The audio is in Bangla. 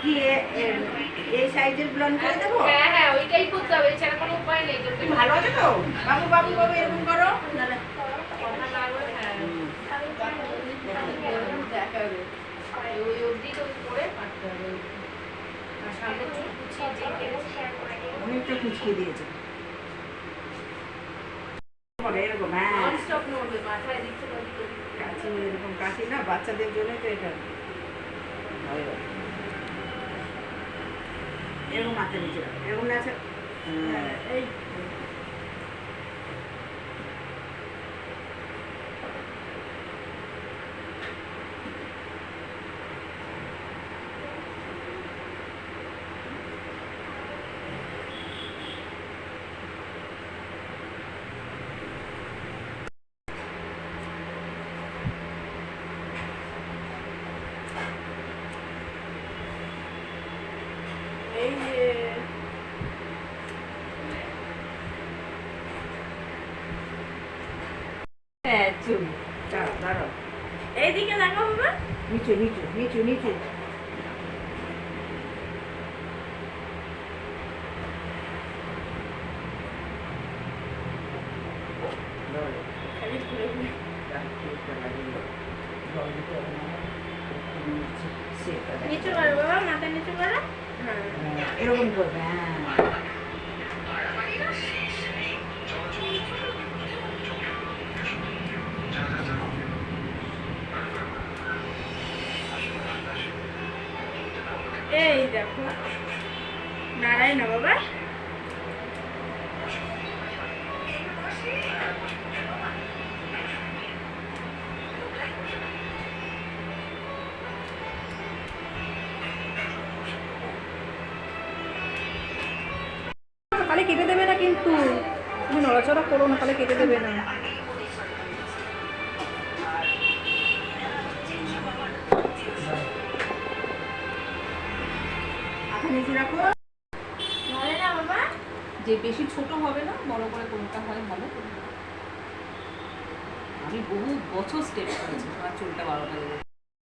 কি এই সাইজের ব্লন করে দেবো? হ্যাঁ হ্যাঁ ওইটাই করতে হবে এছাড়া কোনো উপায় নেই তুমি ভালো আছে তো? বাবু বাবু বাবু এরকম করো। হ্যাঁ। অনেকটা কুচকে দিয়েছে। এরকম হ্যাঁ। এরকম কাশি না বাচ্চাদের জন্য তো এটা। এরকম মাথা নিচে। এরকম না আছে হ্যাঁ, এই। এই নিচু নিচু। নিচু করো বাবা মাথা নিচু করো। এরকম করবে হ্যাঁ। এই দেখো নাড়াই না বাবা। তাহলে কেটে দেবে না কিন্তু? তুমি নড়াচড়া করো না তাহলে কেটে দেবে না। বাবা যে বেশি ছোট হবে না বড় করে কোনটা হয় ভালো আমি বহু বছর স্টেপ করেছি আমার চুলটা বারো লাগে